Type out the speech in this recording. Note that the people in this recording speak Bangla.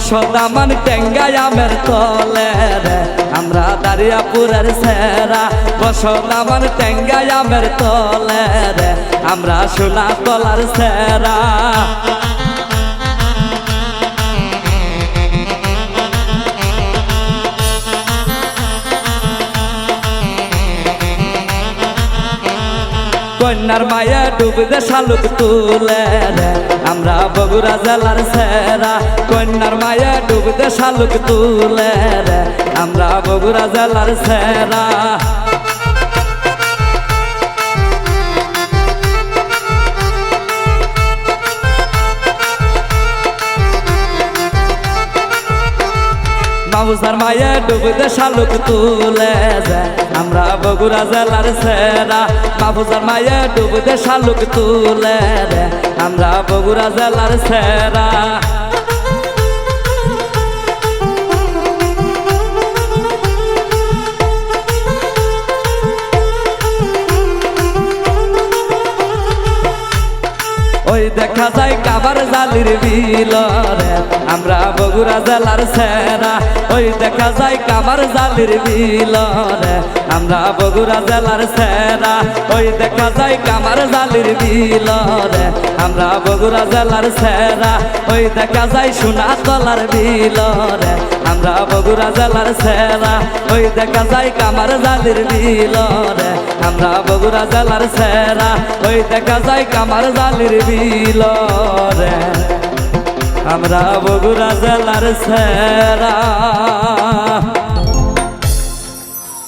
বসদামান টেঙ্গাই আমের তলে রে। আমরা দারিয়াপুরের সেরা। বসদামান টেঙ্গাই আমের তলে রে। আমরা সোনা তলার সেরা। কন্যার মায়া ডুবদে শালুক তুলে রে। আমরা বগুড়া জেলার সেরা কন্যার মায়া ডুবতে শালুক তুলে রে। আমরা বগুড়া জেলার সেরা। মামুসার মায়ে ডুবতে শালুক তুলে যায় আমরা বগুড়া জেলার সেরা মামুসার মায়ে ডুবতে শালুক তুলে আমরা বগুড়া জেলার সেরা ওই দেখা যায় কাবার জালির বিলরে। আমরা বগুড়া জেলার সেরা, ওই দেখা যায় কাবার জালির বিলরে। আমরা বগুড়া জেলার সেরা, ওই দেখা যায় কামার জালির বিলরে। আমরা বগুড়া জেলার সেরা, ওই দেখা যায় সোনা তলার বিলরে। আমরা বগুড়া জেলার সেরা। ওই দেখা যায় কামার জালির বিলরে আমরা বগুড়া জেলার সেরা। ওই দেখা যায় কামার জালির বিলরে আমরা বগুড়া জেলার সেরা।